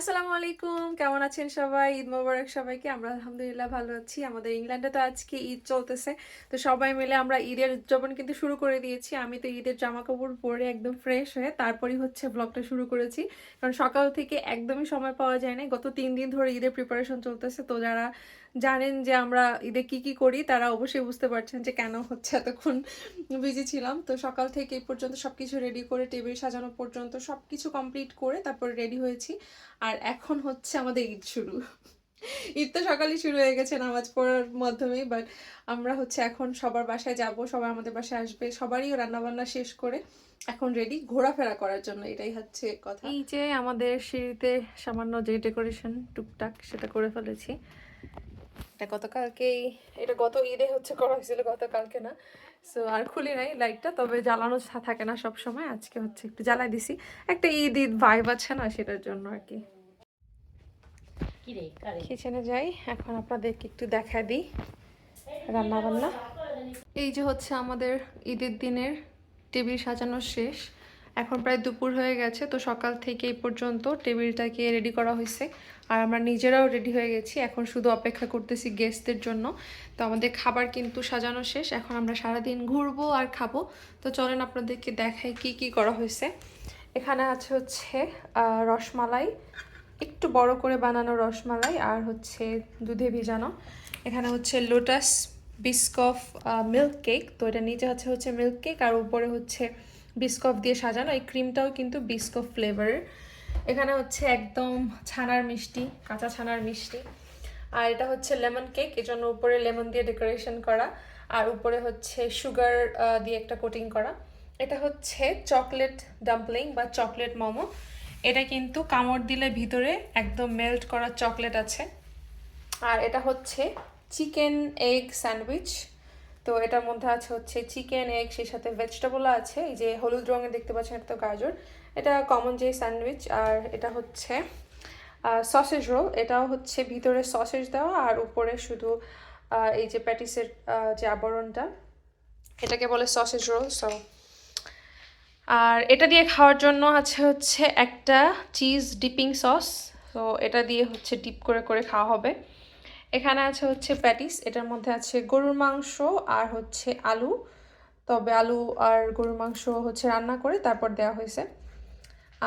আসসালামু আলাইকুম কেমন আছেন সবাই? ঈদ মোবারক সবাইকে, আমরা আলহামদুলিল্লাহ ভালো আছি। আমাদের ইংল্যান্ডে তো আজকে ঈদ চলতেছে, তো সবাই মিলে আমরা ঈদের উদযাপন কিন্তু শুরু করে দিয়েছি। আমি তো ঈদের জামা কাপড় পরে একদম ফ্রেশ হয়ে তারপরই হচ্ছে ব্লগটা শুরু করেছি। কারণ সকাল থেকে একদমই সময় পাওয়া যায় না গত তিন দিন ধরে ঈদের প্রিপারেশন চলতেছে, তো যারা জানেন যে আমরা ঈদে কি কি করি, তারা অবশ্যই বুঝতে পারছেন যে কেন হচ্ছে এতক্ষণ বিজি ছিলাম। তো সকাল থেকে এই পর্যন্ত সব কিছু রেডি করে টেবিল সাজানো পর্যন্ত সব কিছু কমপ্লিট করে তারপরে রেডি হয়েছি। আর এখন হচ্ছে আমাদের ঈদ শুরু। ঈদ তো সকালেই শুরু হয়ে গেছে, নামাজ পড়ার মাধ্যমে বাট আমরা হচ্ছে এখন সবার বাসায় যাব, সবাই আমাদের বাসায় আসবে, সবারই রান্নাবান্না শেষ করে এখন রেডি ঘোরাফেরা করার জন্য, এটাই হচ্ছে কথা। এই যে আমাদের সিঁড়িতে সামান্য যে ডেকোরেশন টুকটাক সেটা করে ফেলেছি। এটা গতকালকেই এটা গত ঈদে হচ্ছে করা হয়েছিল গতকালকে না। সো আর খুলি নাই লাইটটা তবে জ্বালানো থাকে না সব সময় আজকে হচ্ছে একটু জ্বালাই দিছি। একটা ঈদ ঈদ ভাইব আছে না সেটার জন্য আর কি। কিচেনে যাই এখন আপনাদেরকে একটু দেখা দিই রান্না বান্না এই যে হচ্ছে আমাদের ঈদের দিনের টেবিল সাজানো শেষ। এখন প্রায় দুপুর হয়ে গেছে, তো সকাল থেকে এই পর্যন্ত টেবিলটাকে রেডি করা হয়েছে। আর আমরা নিজেরাও রেডি হয়ে গেছি, এখন শুধু অপেক্ষা করতেছি গেস্টদের জন্য। তো আমাদের খাবার কিন্তু সাজানো শেষ, এখন আমরা সারাদিন ঘুরবো আর খাব। তো চলেন আপনাদেরকে দেখাই কি কি করা হয়েছে। এখানে আছে হচ্ছে রসমালাই, একটু বড় করে বানানো রসমালাই আর হচ্ছে দুধে ভিজানো। এখানে হচ্ছে লোটাস বিস্কফ মিল্ক কেক তো এটা নিচে আছে হচ্ছে মিল্ক কেক আর উপরে হচ্ছে বিস্কফ দিয়ে সাজানো। এই ক্রিমটাও কিন্তু বিস্কফ ফ্লেভারের এখানে হচ্ছে একদম ছানার মিষ্টি, কাঁচা ছানার মিষ্টি। আর এটা হচ্ছে লেমন কেক এই জন্য উপরে লেমন দিয়ে ডেকোরেশন করা। আর উপরে হচ্ছে সুগার দিয়ে একটা কোটিং করা। এটা হচ্ছে চকলেট ডাম্পলিং বা চকলেট মোমো। এটা কিন্তু কামড় দিলে ভিতরে একদম মেল্ট করা চকলেট আছে। আর এটা হচ্ছে চিকেন এগ স্যান্ডউইচ। তো এটার মধ্যে আছে হচ্ছে চিকেন এগ সেই সাথে ভেজিটেবলও আছে। এই যে হলুদ রঙের দেখতে পাচ্ছেন একটা গাজর। এটা কমন যে স্যান্ডউইচ আর এটা হচ্ছে সসেজ রোল এটাও হচ্ছে ভিতরে সসেজ দেওয়া, আর উপরে শুধু এই যে প্যাটিসের যে আবরণটা, এটাকে বলে সসেজ রোল সো আর এটা দিয়ে খাওয়ার জন্য আছে হচ্ছে একটা চিজ ডিপিং সস তো এটা দিয়ে হচ্ছে ডিপ করে করে খাওয়া হবে। এখানে আছে হচ্ছে প্যাটিস, এটার মধ্যে আছে গরুর মাংস আর হচ্ছে আলু। তবে আলু আর গরুর মাংস হচ্ছে রান্না করে তারপর দেওয়া হয়েছে।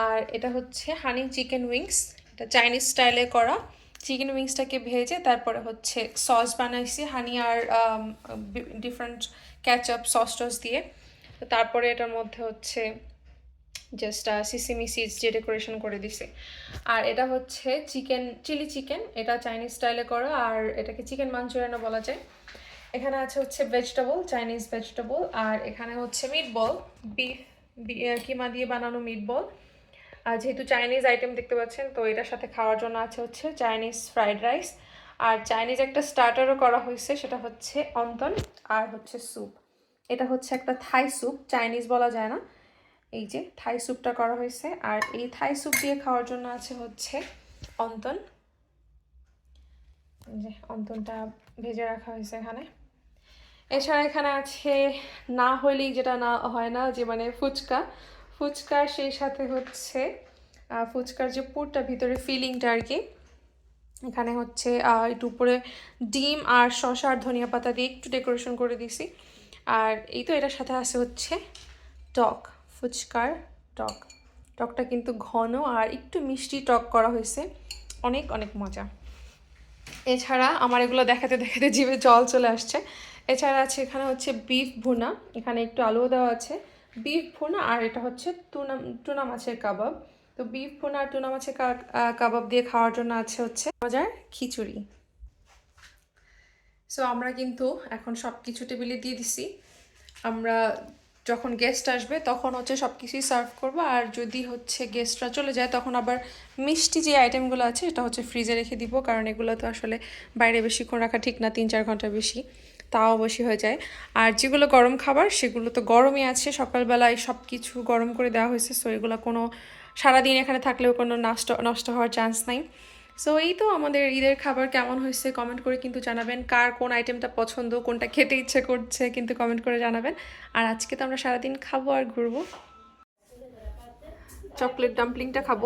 আর এটা হচ্ছে হানি চিকেন উইংস, এটা চাইনিজ স্টাইলে করা। চিকেন উইংসটাকে ভেজে তারপরে হচ্ছে সস বানাইছি, হানি আর ডিফারেন্ট ক্যাচআপ সস টস দিয়ে। তারপরে এটার মধ্যে হচ্ছে জাস্ট সিসিমি সিডস দিয়ে ডেকোরেশন করে দিছে। আর এটা হচ্ছে চিকেন, চিলি চিকেন। এটা চাইনিজ স্টাইলে করা, আর এটাকে চিকেন মাঞ্চুরিয়ানও বলা যায়। এখানে আছে হচ্ছে ভেজিটেবল চাইনিজ ভেজিটেবল আর এখানে হচ্ছে মিট বল বিফ কিমা দিয়ে বানানো মিট বল আর যেহেতু চাইনিজ আইটেম দেখতে পাচ্ছেন, তো এটার সাথে খাওয়ার জন্য আছে হচ্ছে চাইনিজ ফ্রাইড রাইস আর চাইনিজ একটা স্টার্টারও করা হয়েছে, সেটা হচ্ছে অন্তন, আর হচ্ছে স্যুপ এটা হচ্ছে একটা থাই স্যুপ চাইনিজ বলা যায় না। এই যে থাই স্যুপটা করা হয়েছে। আর এই থাই স্যুপ দিয়ে খাওয়ার জন্য আছে হচ্ছে অন্তন। যে অন্তনটা ভেজে রাখা হয়েছে এখানে। এছাড়া এখানে আছে না হলেই যেটা না হয় না, যে মানে ফুচকা। ফুচকা সেই সাথে হচ্ছে ফুচকার যে পুরটা ভিতরে ফিলিংটা আর কি, এখানে হচ্ছে একটু উপরে ডিম আর শসা আর ধনিয়া পাতা দিয়ে একটু ডেকোরেশন করে দিছি আর এই তো এটার সাথে আছে হচ্ছে টক। ফুচকার টক। টকটা কিন্তু ঘন আর একটু মিষ্টি টক করা হয়েছে। অনেক অনেক মজা। এছাড়া আমার এগুলো দেখাতে দেখাতে জিভে জল চলে আসছে। এছাড়া আছে এখানে হচ্ছে বিফ ভুনা। এখানে একটু আলুও দেওয়া আছে। বিফ ভুনা আর এটা হচ্ছে টুনা টুনা মাছের কাবাব। তো বিফ ভুনা আর টুনা মাছের কাবাব দিয়ে খাওয়ার জন্য আছে হচ্ছে মজার খিচুড়ি। সো আমরা কিন্তু এখন সব কিছু টেবিলে দিয়ে দিছি। আমরা যখন গেস্ট আসবে, তখন হচ্ছে সব কিছুই সার্ভ করব। আর যদি হচ্ছে গেস্টরা চলে যায়, তখন আবার মিষ্টি যে আইটেমগুলো আছে এটা হচ্ছে ফ্রিজে রেখে দিব। কারণ এগুলো তো আসলে বাইরে বেশিক্ষণ রাখা ঠিক না, তিন চার ঘণ্টা বেশি। তাও বেশি হয়ে যায়। আর যেগুলো গরম খাবার, সেগুলো তো গরমই আছে। সকালবেলায় সব কিছু গরম করে দেওয়া হয়েছে সো এগুলো কোনো সারাদিন এখানে থাকলেও কোনো নষ্ট নষ্ট হওয়ার চান্স নাই। সো এই তো আমাদের ঈদের খাবার কেমন হয়েছে কমেন্ট করে কিন্তু জানাবেন। কার কোন আইটেমটা পছন্দ কোনটা খেতে ইচ্ছে করছে কিন্তু কমেন্ট করে জানাবেন। আর আজকে তো আমরা সারাদিন খাব আর ঘুরবো। চকলেট ডাম্পলিংটা খাব।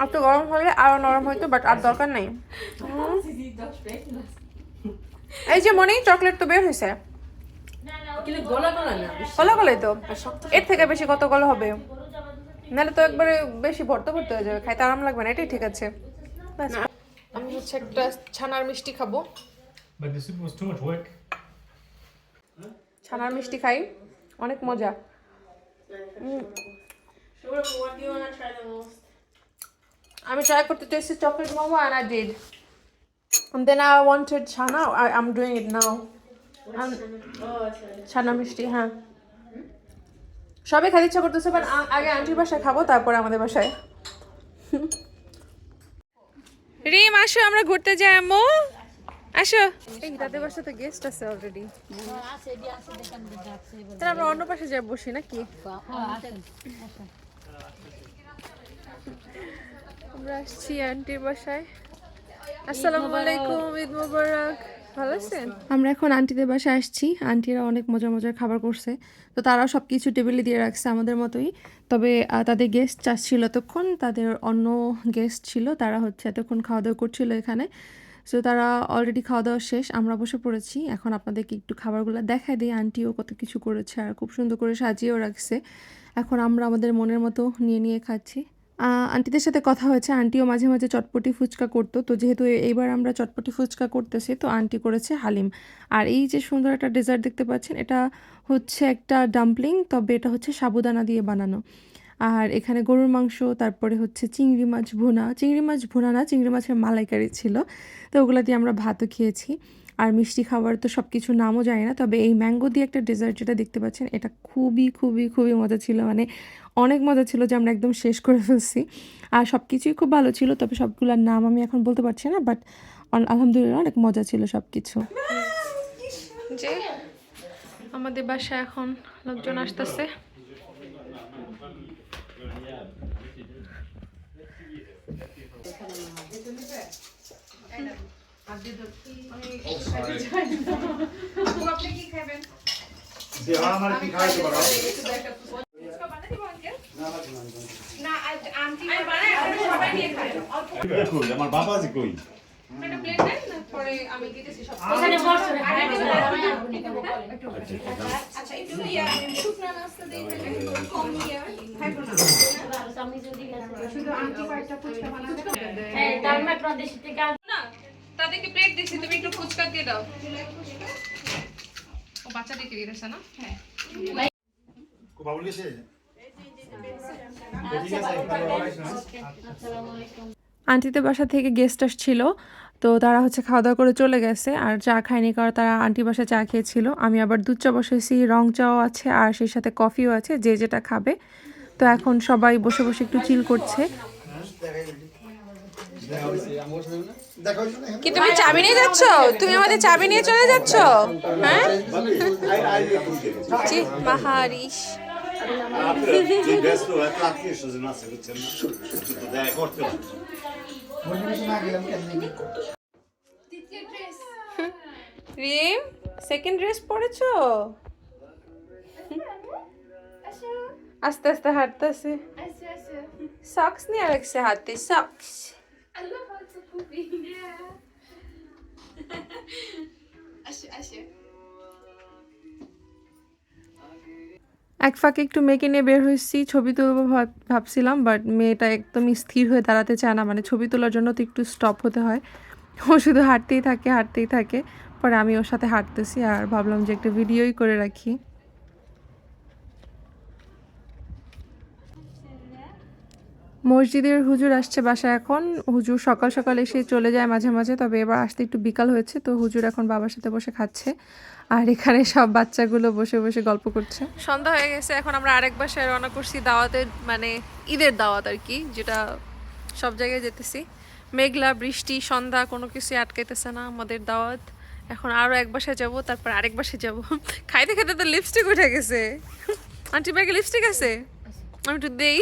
আর তো গরম হলে আরও নরম হইতো বাট আর দরকার নাই। এই যে মনে চকলেট তো বের হয়েছে গলা গলা না বেশি। গলা গলাই তো এর থেকে বেশি কত গলা হবে নাহলে তো একবারে বেশি ভর্তা ভর্তি হয়ে যাবে খাইতে আরাম লাগবে না এটাই ঠিক আছে। আমি হচ্ছে একটা ছানার মিষ্টি খাব. ছানার মিষ্টি খাই অনেক মজা? আমি ট্রাই করতে চেয়েছি chocolate momo and I did and then I wanted ছানা I, I'm doing it now It's a ছানা মিষ্টি হ্যাঁ। সবে খাইতে ইচ্ছা করতেছে বাট আগে আন্টির বাসায় খাব তারপরে আমাদের বাসায়। রিম আসো আমরা ঘুরতে যাই আম্মু আসো। এই তাদের বাসাতে গেস্ট আছে অলরেডি তাহলে আমরা অন্য পাশে যাই বসি নাকি? আমরা আসছি আন্টির বাসায়। আসসালামু আলাইকুম ঈদ মোবারক। ভালো আমরা এখন আন্টিদের বাসায় আসছি। আন্টিরা অনেক মজার মজার খাবার করছে। তো তারাও সব কিছু টেবিলে দিয়ে রাখছে আমাদের মতোই। তবে তাদের গেস্ট চাচ্ছিল এতক্ষণ, তাদের অন্য গেস্ট ছিল, তারা হচ্ছে এতক্ষণ খাওয়া দাওয়া করছিল এখানে। সো তারা অলরেডি খাওয়া দাওয়া শেষ, আমরা বসে পড়েছি। এখন আপনাদেরকে একটু খাবারগুলো দেখাই দিই। আন্টিও কত কিছু করেছে আর খুব সুন্দর করে সাজিয়েও রাখছে। এখন আমরা আমাদের মনের মতো নিয়ে নিয়ে খাচ্ছি। আন্টিদের সাথে কথা হয়েছে। আন্টিও মাঝে মাঝে চটপটি ফুচকা করতো। তো যেহেতু এইবার আমরা চটপটি ফুচকা করতেছি, তো আন্টি করেছে হালিম। আর এই যে সুন্দর একটা ডেজার্ট দেখতে পাচ্ছেন, এটা হচ্ছে একটা ডাম্পলিং তবে এটা হচ্ছে সাবুদানা দিয়ে বানানো। আর এখানে গরুর মাংস, তারপরে হচ্ছে চিংড়ি মাছ ভুনা। চিংড়ি মাছ ভুনা না, চিংড়ি মাছের মালাইকারি ছিল। তো ওগুলো দিয়ে আমরা ভাতও খেয়েছি। আর মিষ্টি খাবার তো সব কিছু নামও জানি না, তবে এই ম্যাঙ্গো দিয়ে একটা ডেজার্ট যেটা দেখতে পাচ্ছেন, এটা খুবই খুবই খুবই মজা ছিল মানে অনেক মজা ছিল যে আমরা একদম শেষ করে ফেলছি। আর সব কিছুই খুব ভালো ছিল, তবে সবগুলোর নাম আমি এখন বলতে পারছি না বাট আলহামদুলিল্লাহ অনেক মজা ছিল সব কিছু যে আমাদের বাসায় এখন লোকজন আসতেছে। যে আমার কি খাইতে পারো কই আমার বাবা যে কই ওখানে বসো আমি যদি হ্যাঁ তার মানে আপনাদের সাথে কাজ না তাদেরকে প্লেট দিছি তুমি একটু ফুচকা দিয়ে দাও। ও বাচ্চাদেরকে দিয়ে দিছে না? হ্যাঁ। কো বাবুল গেছে? আন্টিদের বাসা থেকে গেস্ট আসছিল তো তারা হচ্ছে খাওয়া দাওয়া করে চলে গেছে আর চা খায়নি কারণ তারা আন্টি বাসায় চা খেয়েছিল। আমি আবার দুধ চা বসেছি রং চাও আছে আর সেই সাথে কফিও আছে যে যেটা খাবে। তো এখন সবাই বসে বসে একটু চিল করছে। দেখা না কি তুমি চাবি নিয়ে যাচ্ছ? তুমি আমাদের চাবি নিয়ে চলে যাচ্ছ? হ্যাঁ? হবে রিম সেকেন্ড ড্রেস পরেছো? আস্তে আস্তে হাঁটতেছে। সক্স নিয়ে রাখছে হাতে socks I love how it's a poopy. Yeah. Asche, Asche. এক ফাঁকে একটু মেয়েকে নিয়ে বের হয়েছি ছবি তুলবো ভাব- ভাবছিলাম বাট মেয়েটা একদমই স্থির হয়ে দাঁড়াতে চায় না মানে ছবি তোলার জন্য তো একটু স্টপ হতে হয় ও শুধু হাঁটতেই থাকে হাঁটতেই থাকে পরে আমি ওর সাথে হাঁটতেছি আর ভাবলাম যে একটা ভিডিওই করে রাখি মসজিদের হুজুর আসছে বাসায় এখন। হুজুর সকাল সকাল এসে চলে যায় মাঝে মাঝে, তবে এবার আসতে একটু বিকাল হয়েছে, তো হুজুর এখন বাবার সাথে বসে খাচ্ছে। আর এখানে সব বাচ্চাগুলো বসে বসে গল্প করছে। সন্ধ্যা হয়ে গেছে, এখন আমরা আরেক বাসায় রওনা করছি দাওয়াতের মানে ঈদের দাওয়াত আর কি, যেটা সব জায়গায় যেতেছি। মেঘলা, বৃষ্টি, সন্ধ্যা, কোনো কিছু আটকাইতেছে না আমাদের দাওয়াত। এখন আরও এক বাসায় যাব, তারপর আরেক বাসায় যাব। খাইতে খেতে তো লিপস্টিক উঠে গেছে। আন্টি ব্যাগে লিপস্টিক আছে? আমি একটু দেই।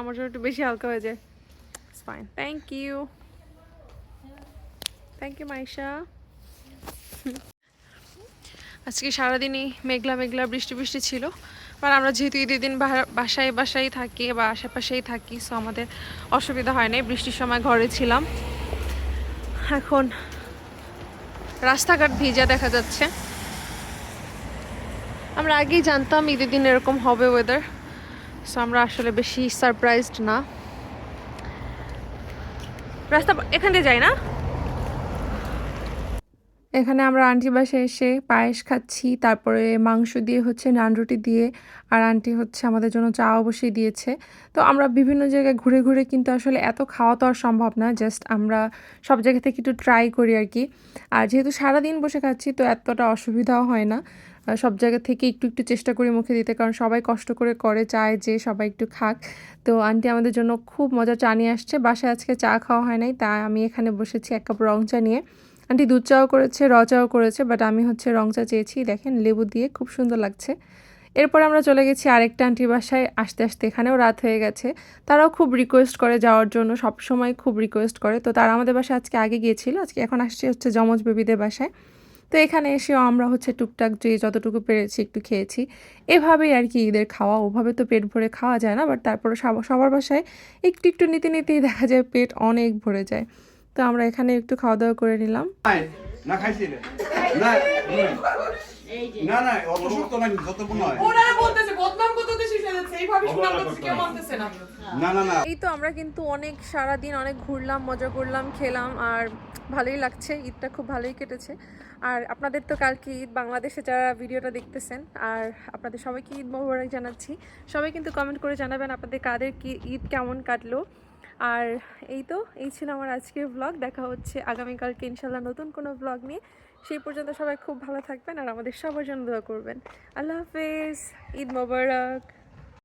আমার জন্য একটু বেশি হালকা হয়ে যায়। Fine thank you thank you Maisha. আজকে সারাদিনই মেঘলা মেঘলা বৃষ্টি বৃষ্টি ছিল। আর আমরা যেহেতু ঈদের দিন বাসায় বাসায় থাকি বা আশেপাশেই থাকি সো আমাদের অসুবিধা হয় নাই। বৃষ্টির সময় ঘরে ছিলাম। এখন রাস্তাঘাট ভিজা দেখা যাচ্ছে। আমরা আগেই জানতাম ঈদের দিন এরকম হবে ওয়েদার সো আমরা আসলে বেশি সারপ্রাইজড না। রাস্তা এখান দিয়ে যাই না? এখানে আমরা আন্টি বাসায় এসে পায়েস খাচ্ছি, তারপরে মাংস দিয়ে হচ্ছে নান রুটি দিয়ে, আর আন্টি হচ্ছে আমাদের জন্য চা অবশ্যই দিয়েছে। তো আমরা বিভিন্ন জায়গায় ঘুরে ঘুরে কিন্তু আসলে এত খাওয়া তো আর সম্ভব না জাস্ট আমরা সব জায়গা থেকে একটু ট্রাই করি আর কি। আর যেহেতু সারাদিন বসে খাচ্ছি, তো এতটা অসুবিধাও হয় না। সব জায়গা থেকে একটু একটু চেষ্টা করি মুখে দিতে, কারণ সবাই কষ্ট করে করে, চায় যে সবাই একটু খাক। তো আন্টি আমাদের জন্য খুব মজা চা নিয়ে আসছে। বাসায় আজকে চা খাওয়া হয় নাই তাই আমি এখানে বসেছি এক কাপ রং চা নিয়ে। আন্টি দুধ চাও করেছে, র চাও করেছে বাট আমি হচ্ছে রং চা চেয়েছি, দেখেন লেবু দিয়ে খুব সুন্দর লাগছে। এরপর আমরা চলে গেছি আরেকটা আন্টির বাসায়, আসতে আসতে এখানেও রাত হয়ে গেছে। তারাও খুব রিকোয়েস্ট করে যাওয়ার জন্য সব সময় খুব রিকোয়েস্ট করে। তো তারা আমাদের বাসায় আজকে আগে গিয়েছিল, আজকে এখন আসছে হচ্ছে যমজ বেবিদের বাসায়। তো এখানে এসেও আমরা হচ্ছে টুকটাক যে যতটুকু পেরেছি একটু খেয়েছি। এভাবেই আর কি ঈদের খাওয়া ওভাবে তো পেট ভরে খাওয়া যায় না বাট তারপরে সবার বাসায় একটু একটু নিতে নিতেই দেখা যায় পেট অনেক ভরে যায়। তো আমরা এখানে একটু খাওয়া দাওয়া করে নিলাম। না খাইছিলে? না না না অত শক্ত না যত নয় ওনারা বলতেছে বদনাম করতে শিখে যাচ্ছে এইভাবে সুনাম মানতেছে না। না না না। এই তো আমরা কিন্তু অনেক সারা দিন অনেক ঘুরলাম মজা করলাম খেলাম আর ভালোই লাগছে। ঈদটা খুব ভালোই কেটেছে। আর আপনাদের তো কালকে ঈদ বাংলাদেশে যারা ভিডিওটা দেখতেছেন আর আপনাদের সবাইকে ঈদ মোবারক জানাচ্ছি। সবাই কিন্তু কমেন্ট করে জানাবেন আপনাদের কাদের কি ঈদ কেমন কাটলো। আর এই তো এই ছিল আমার আজকের ব্লগ দেখা হচ্ছে আগামীকালকে ইনশাল্লাহ নতুন কোনো ব্লগ নিয়ে। সেই পর্যন্ত সবাই খুব ভালো থাকবেন আর আমাদের সবার জন্য দোয়া করবেন। আল্লাহ হাফেজ ঈদ মোবারক।